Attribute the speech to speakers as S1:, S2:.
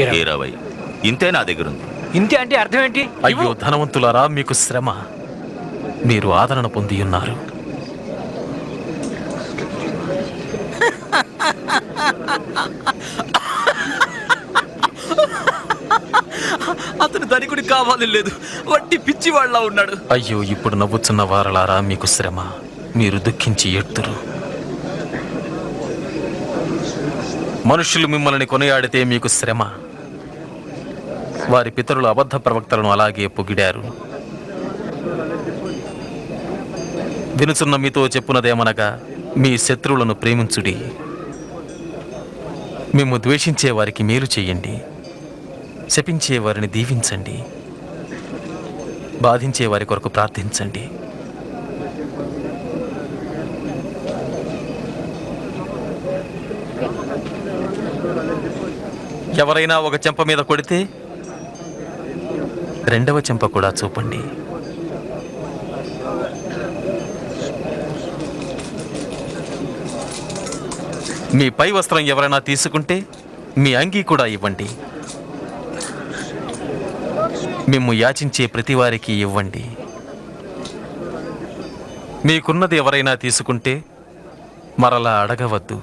S1: ఇరవై.
S2: ఇంతే నా దగ్గర ఉంది
S1: ఇంతే అంటే అర్థం ఏంటి?
S3: అయ్యో ధనవంతులారా మీకు శ్రమ. మీరు ఆదరణ పొంది ఉన్నారు.
S2: అతను ధనికుడి కావాలి లేదు. వట్టి పిచ్చి వాళ్ళ ఉన్నాడు.
S3: అయ్యో ఇప్పుడు నవ్వుచున్న వారలారా మీకు శ్రమ. మీరు దుఃఖించి ఎడుతురు. మనుషులు మిమ్మల్ని కొనియాడితే మీకు శ్రమ. వారి పితరులు అబద్ధ ప్రవక్తలను అలాగే పొగిడారు. వినుచున్న మీతో చెప్పునదేమనగా మీ శత్రువులను ప్రేమించుడి. మేము ద్వేషించే వారికి మేలు చేయండి. శపించే వారిని దీవించండి. బాధించే వారి కొరకు ప్రార్థించండి. ఎవరైనా ఒక చెంప మీద కొడితే రెండవ చెంప కూడా చూపండి. మీ పై వస్త్రం ఎవరైనా తీసుకుంటే మీ అంగీ కూడా ఇవ్వండి. మేము యాచించే ప్రతివారికి ఇవ్వండి. మీకున్నది ఎవరైనా తీసుకుంటే మరలా అడగవద్దు.